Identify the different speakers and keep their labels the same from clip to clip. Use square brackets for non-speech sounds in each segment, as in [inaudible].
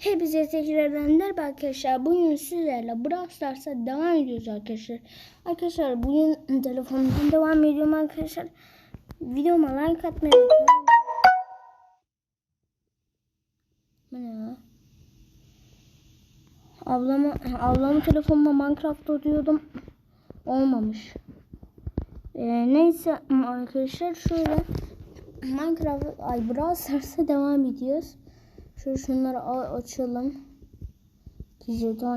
Speaker 1: Hepinize tekrardan merhaba arkadaşlar. Bugün sizlerle Brawl devam ediyoruz arkadaşlar. Arkadaşlar bugün telefonumdan devam ediyorum arkadaşlar. Videoma like atmayı unutmayın. Bu ne ya? Ablama, ablamın telefonuma Minecraft arıyordum. Olmamış. Ee, neyse arkadaşlar şöyle Minecraft ay Brawl devam ediyoruz. Şöyle şunları açalım. Ki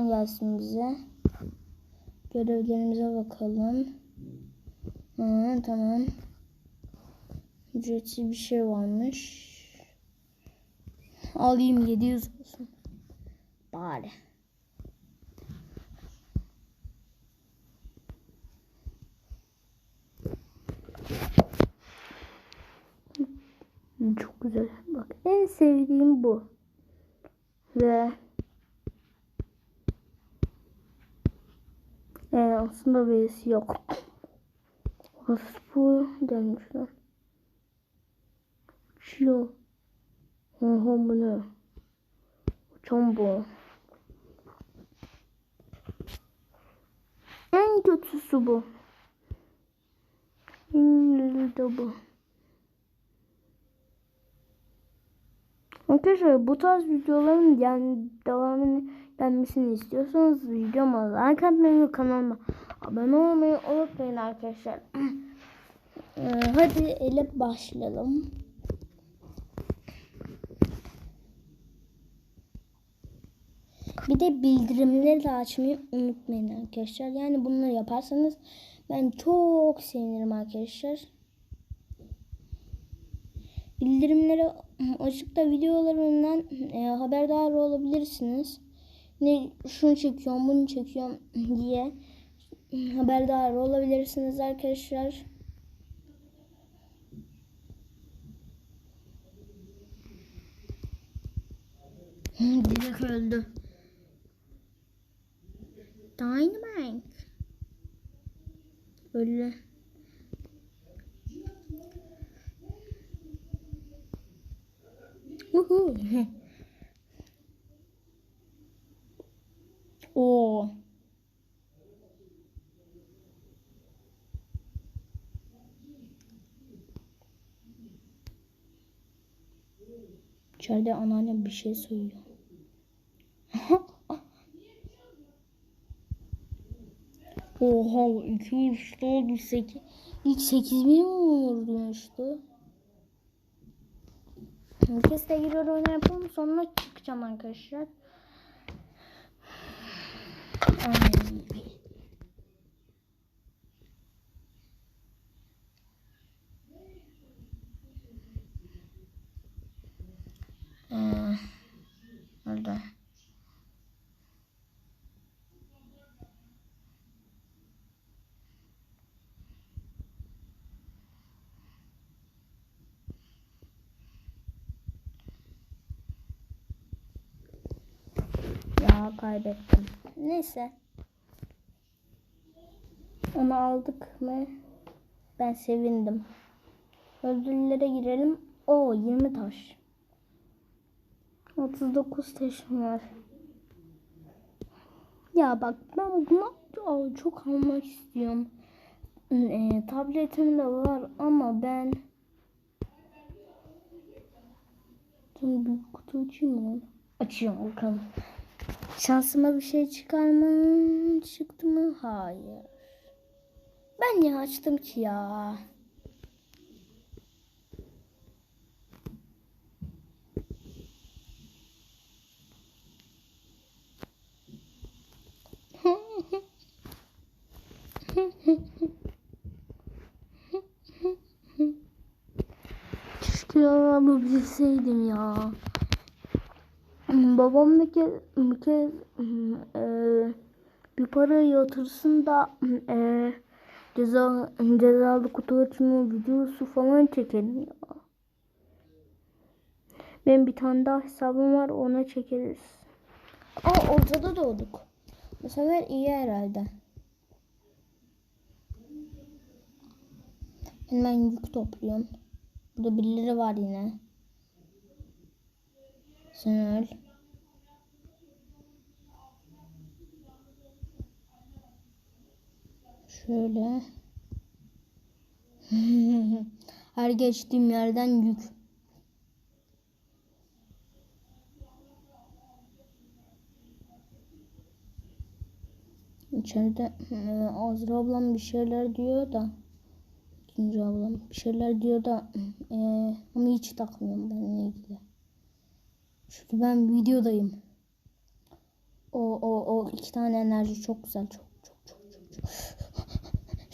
Speaker 1: gelsin bize. Görevlerimize bakalım. Hı, tamam. Ücretsiz bir şey varmış. Alayım 700 olsun. Bari. Çok güzel. Bak en sevdiğim bu. Ve ee, aslında birisi yok. Orası bu gelmişler. Uçuyor. Oha bu ne? Uçan bu. En kötüsü bu. En güzeli bu. Arkadaşlar bu tarz videoların yani devamını gelmesini istiyorsanız videoma like atmayı ve kanalıma abone olmayı unutmayın arkadaşlar. [clears throat] Ee, hadi ele başlayalım. Bir de bildirimleri de açmayı unutmayın arkadaşlar. Yani bunları yaparsanız ben çok sevinirim arkadaşlar. Bildirimleri açıkta videolarından e, haberdar olabilirsiniz. Ne şunu çekiyorum, bunu çekiyorum diye haberdar olabilirsiniz arkadaşlar. Direkt öldü. Dynamite. Öldü. Woohoo. [laughs] Oo. İçeride anneannem bir şey söylüyor. [laughs] Oha iki vuruşta oldu sekiz. İlk sekiz bin mi vurmuştu? Herkes de giriyor oyunu yapalım sonra çıkacağım arkadaşlar. Ay. Ee, öldü. Ya kaybettim. Neyse. Onu aldık mı? Ben sevindim. Ödüllere girelim. O 20 taş. 39 taşım var. Ya bak ben bunu Aa, çok almak istiyorum. E, tabletim de var ama ben Şimdi bir kutu açayım mı? Açıyorum bakalım. Şansıma bir şey çıkar mı? Çıktı mı? Hayır. Ben niye açtım ki ya? [laughs] Keşke alabilseydim ya. Babam bir kez, kez e, bir para yatırsın da e, ceza, cezalı kutu açma videosu falan çekelim ya. Benim bir tane daha hesabım var ona çekeriz. Aa ortada doğduk. Bu sefer iyi herhalde. Hemen yük topluyorum. Burada birileri var yine. Sen öl. Şöyle. [laughs] Her geçtiğim yerden yük. İçeride e, Azra ablam bir şeyler diyor da ikinci ablam bir şeyler diyor da e, ama hiç takmıyorum benimle ilgili. Çünkü ben videodayım. O o o iki tane enerji çok güzel çok çok çok çok. çok.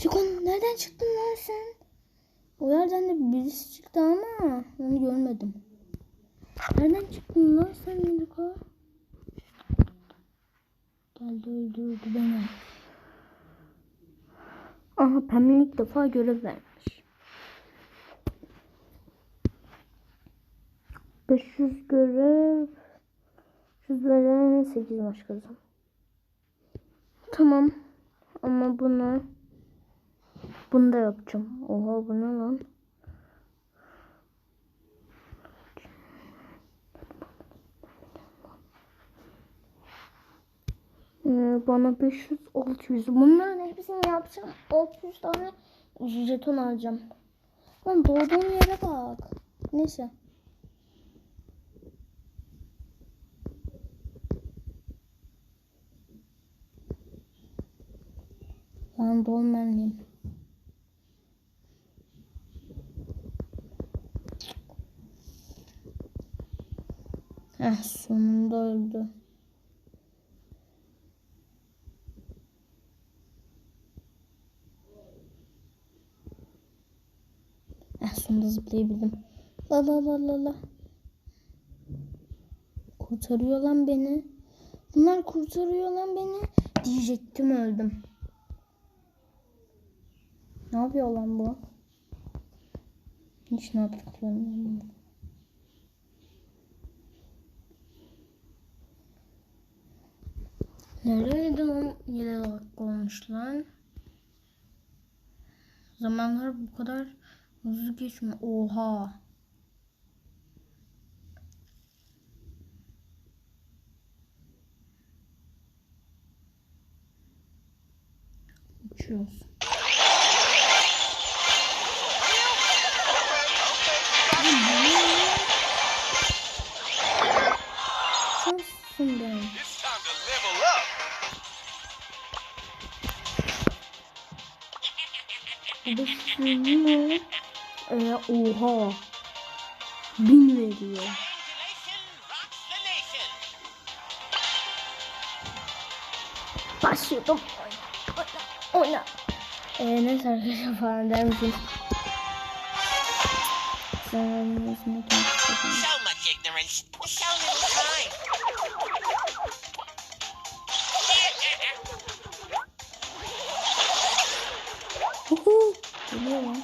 Speaker 1: Şikon nereden çıktın lan sen? O yerden de birisi çıktı ama onu görmedim. Nereden çıktın lan sen Yuka? Geldi öldürdü beni. Aha Pembe ilk defa görev vermiş. 500 görev. 100 veren 8 maç kazan. Tamam. Ama bunu bunu da yapacağım. Oha bu ne lan? Ee, bana 500 600 bunların hepsini yapacağım. 600 tane jeton alacağım. Lan doğduğum yere bak. Neyse. Ben dolmalıyım Heh sonunda öldü. Eh sonunda zıplayabildim. La la la la la. Kurtarıyor lan beni. Bunlar kurtarıyor lan beni. Diyecektim öldüm. Ne yapıyor lan bu? Hiç ne yaptıklarını anlamadım. Nereydi lan? 7 dakika olmuş lan. Zamanlar bu kadar hızlı geçmiyor. Oha. Uçuyoruz. 500 ee, oha. Bin veriyor. Başlıyorum. Oyna. Oyna. Ee, neyse arkadaşlar falan der misiniz? Sen
Speaker 2: So much ignorance. So little.
Speaker 1: Geliyor lan.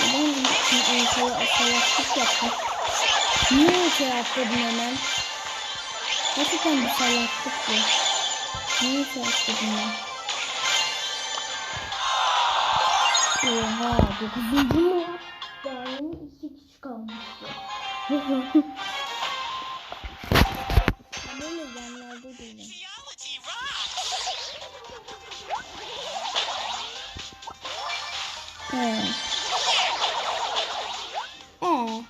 Speaker 1: Ben bir ortaya salaklık yaptım. Niye ortaya atladım hemen? Gerçekten bir salaklık bu. Niye ortaya atladım ben? Oha, dokuzuncu mu? Daha yeni iki kişi kalmıştı. [laughs] He. Ee.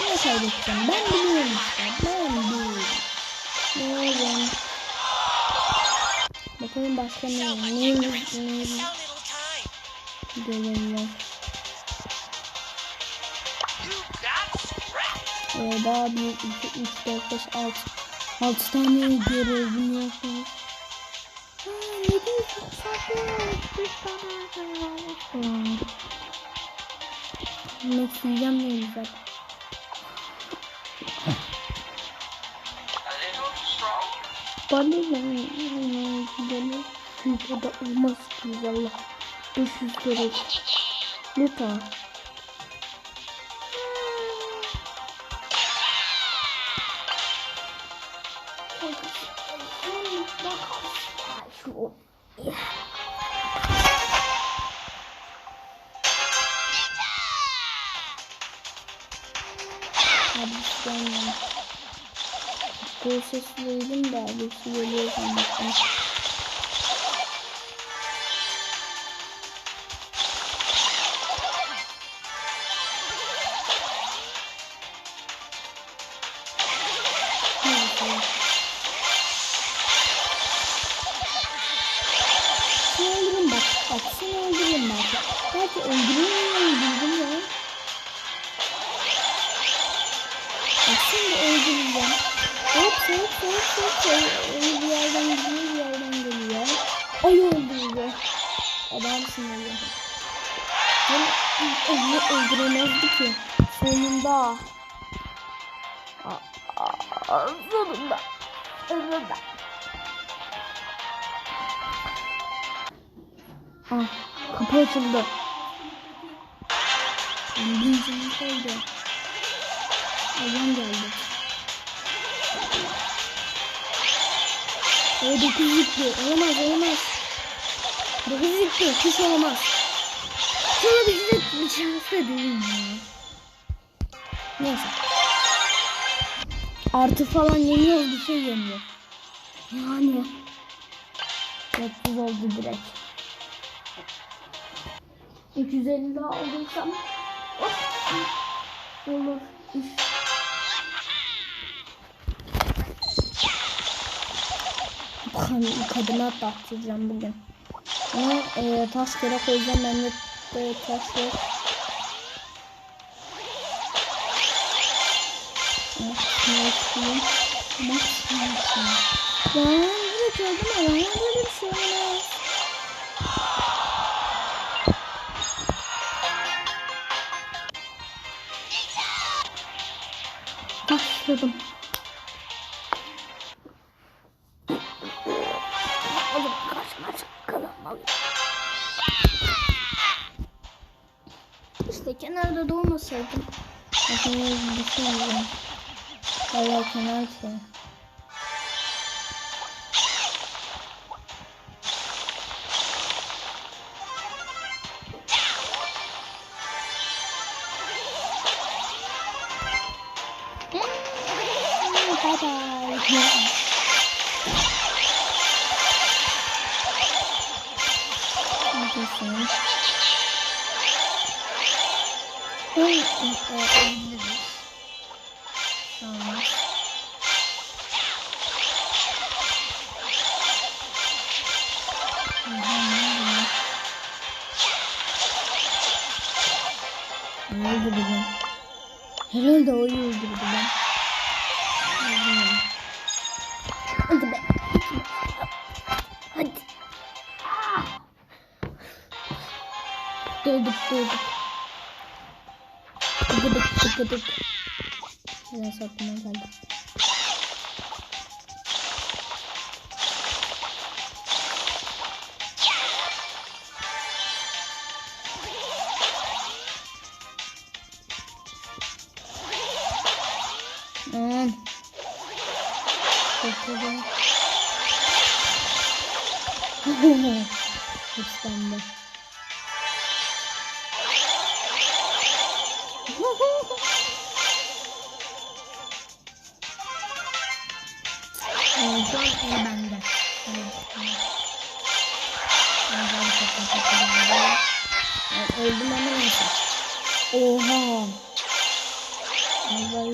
Speaker 1: Ne kaybedeceğim? Ben biliyorum işte. Ben biliyorum. Biliyorum. Bakalım başka ne? Neymiş? Neymiş?
Speaker 2: Görünmez.
Speaker 1: Ee, daha büyük 2, 3, 4, 5, 6. 6 tane görevim yapıyor. 743 tane yazarı varmış. Yemek yiyeceğim ne güzel. Bana ne? Bana videoda olmaz ki Allah. 500 kere. Lütfen. Gol sesi duydum da birisi geliyor zannettim. Öyle bir yerden gidiyor bir yerden geliyor. Ay öldürüyor. Adamsın öyle. Ben onu öldüremezdi ki. Sonunda. Sonunda. Sonunda. Ah, kapı açıldı. Birinci oldu. Adam geldi. O dokuz gitti. Olamaz olamaz. Dokuz gitti. Hiç. Şöyle bir şey bir şans da değil ya. Neyse. Artı falan yeniyor bir şey yeniyor. Yani. Dokuz oldu direkt. 250 daha alırsam hop, olur iş. Kadına taktıracağım bugün. Ama e, taş kere koyacağım ben de böyle taş yok. Ben direkt öldüm ama böyle bir şey olmaz. Başladım. Kenarda doğmasaydım. Bakın düşünüyorum. Valla kenar şey. Bye bye. E, öldürürüz. Tamam. Hı hı, nerede? Öldürdü ben. Herhalde o öldürdü ben. Hadi be. Hadi. Dövdük dövdük. Tıkıdık tıkıdık. Biraz aklıma geldi. Öldüm ama neyse. Oha. Allah'ı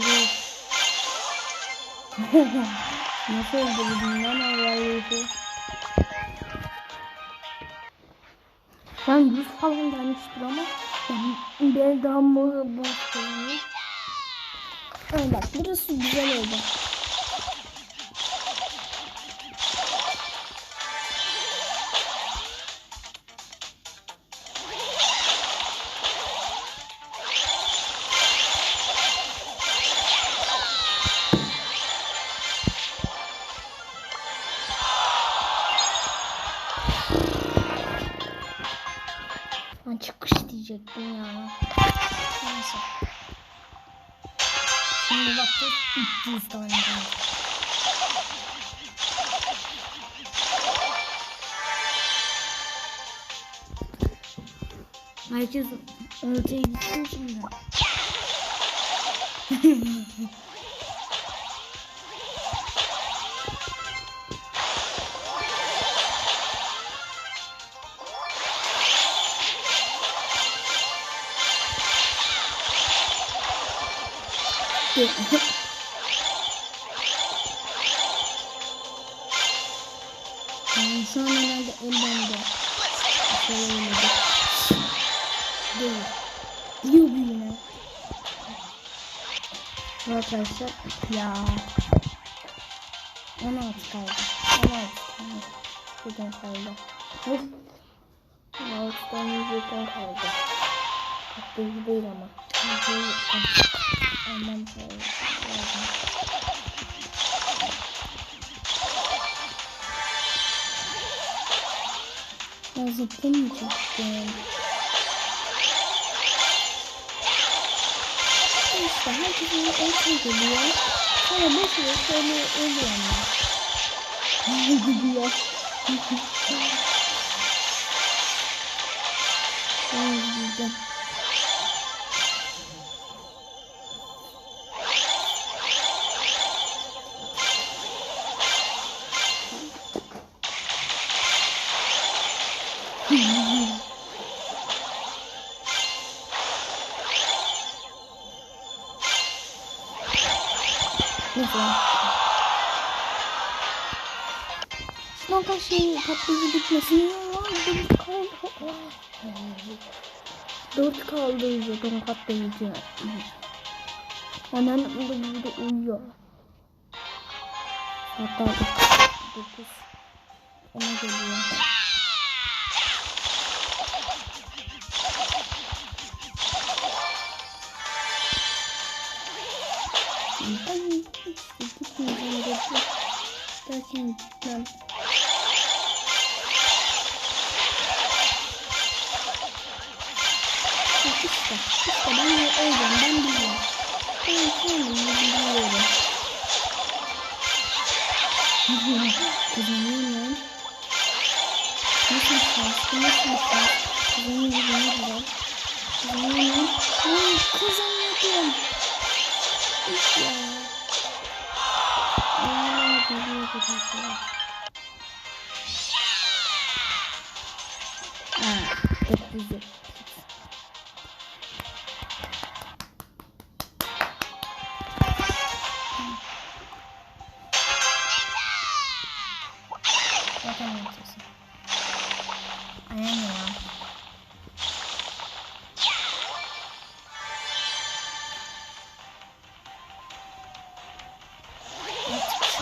Speaker 1: Nasıl öldürdün lan Allah'ı Ben 100 falan gelmiştir ama ben, daha mı. Ay bak burası güzel oldu. Herkes ortaya gitsin şimdi. Şu an herhalde el bende. Şöyle oynadık. Arkadaşlar ya. 16 kaldı. 16 kaldı. Buradan kaldı. Of. 16 tane buradan kaldı. Hakkı değil ama. Çünkü Aman lazım. Ya zıplamayacaktım. İşte herkesin ortaya geliyor. Sonra boş ver şöyle ölüyor ama. Gidiyor. Ben gideceğim. Dört kaldı. Dört kaldı zaten patlayıcı. Annen burada uyuyor. Hatta dokuz. Ona geliyor. Ay, işte gitmeyeceğim. Derken gitmem. İşte, işte ben öyleyim, ben biliyorum. Ben kendimi biliyorum. Kazanıyorum. Nasıl bir şans, bu nasıl bir şans? Kazanıyorum, güzel. Kazanıyorum. Ay, kazanıyordum. Üf ya. Aa, geliyor geliyor. Aa, çok güzel.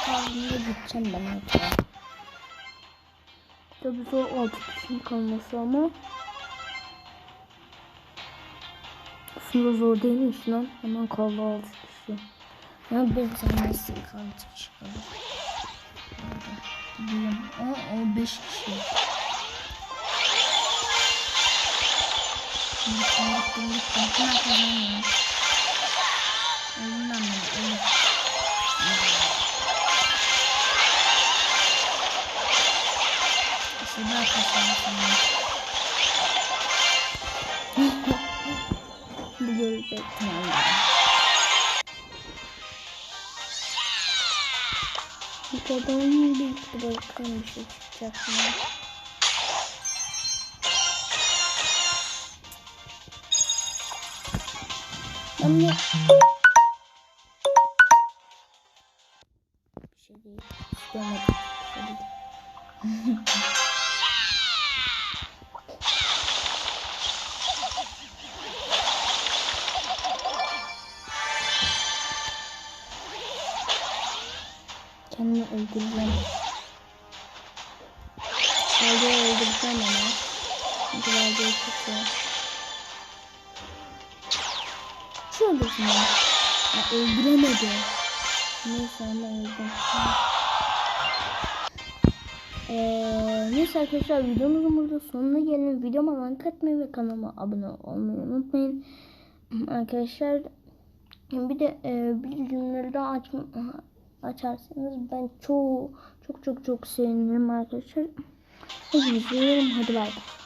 Speaker 1: Kaldığında gideceğim ben ortaya. Tabii zor altı kişinin kalması ama. Aslında zor değilmiş lan. Hemen kaldı altı kişi. Ya bir tanesi kaldı kişi kaldı. Gidiyorum. Aa, o beş kişi. Gittim gittim gittim. Hemen kazanıyorum. Bu. Bu kadar mı büyük bırakın bir şey çıkacak mı? Bir Kendimi öldüreceğim. Valde'yi öldüreceğim ama. Çünkü Valde'yi çok zor. Şu öldürsün ya. ya. Öldüremedi. Neyse ama öldüm. Ee, neyse arkadaşlar videomuzun burada sonuna gelin. Videoma like atmayı ve kanalıma abone olmayı unutmayın. Arkadaşlar bir de e, bildirimleri de aç, açarsanız ben çok çok çok çok sevinirim arkadaşlar. Hepinizi seviyorum. Hadi bay bay.